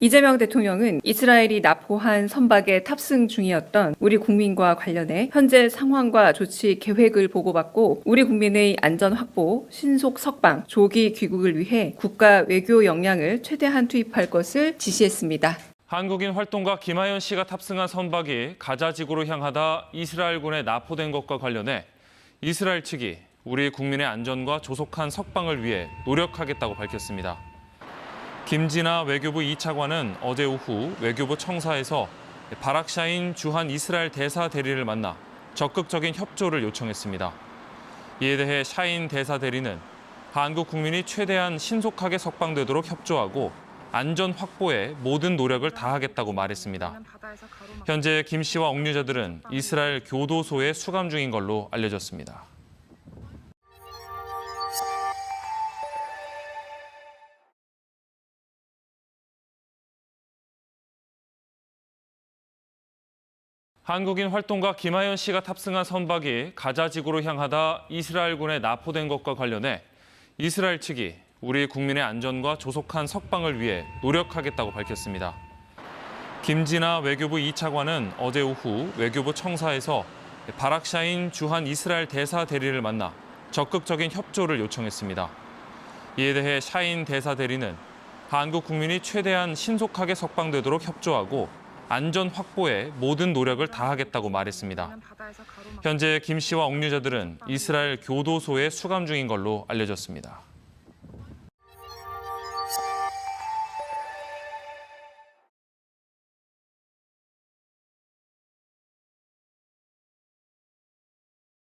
이재명 대통령은 이스라엘이 납포한 선박에 탑승 중이었던 우리 국민과 관련해 현재 상황과 조치 계획을 보고받고 우리 국민의 안전 확보, 신속 석방, 조기 귀국을 위해 국가 외교 역량을 최대한 투입할 것을 지시했습니다. 한국인 활동가 김하연 씨가 탑승한 선박이 가자 지구로 향하다 이스라엘군에 납포된 것과 관련해 이스라엘 측이 우리 국민의 안전과 조속한 석방을 위해 노력하겠다고 밝혔습니다. 김진아 외교부 2차관은 어제 오후 외교부 청사에서 바락샤인 주한 이스라엘 대사 대리를 만나 적극적인 협조를 요청했습니다. 이에 대해 샤인 대사 대리는 한국 국민이 최대한 신속하게 석방되도록 협조하고 안전 확보에 모든 노력을 다하겠다고 말했습니다. 현재 김 씨와 억류자들은 이스라엘 교도소에 수감 중인 걸로 알려졌습니다. 한국인 활동가 김하연 씨가 탑승한 선박이 가자 지구로 향하다 이스라엘군에 납포된 것과 관련해 이스라엘 측이 우리 국민의 안전과 조속한 석방을 위해 노력하겠다고 밝혔습니다. 김진아 외교부 2차관은 어제 오후 외교부 청사에서 바락샤인 주한 이스라엘 대사 대리를 만나 적극적인 협조를 요청했습니다. 이에 대해 샤인 대사 대리는 한국 국민이 최대한 신속하게 석방되도록 협조하고 안전 확보에 모든 노력을 다하겠다고 말했습니다. 현재 김 씨와 억류자들은 이스라엘 교도소에 수감 중인 걸로 알려졌습니다.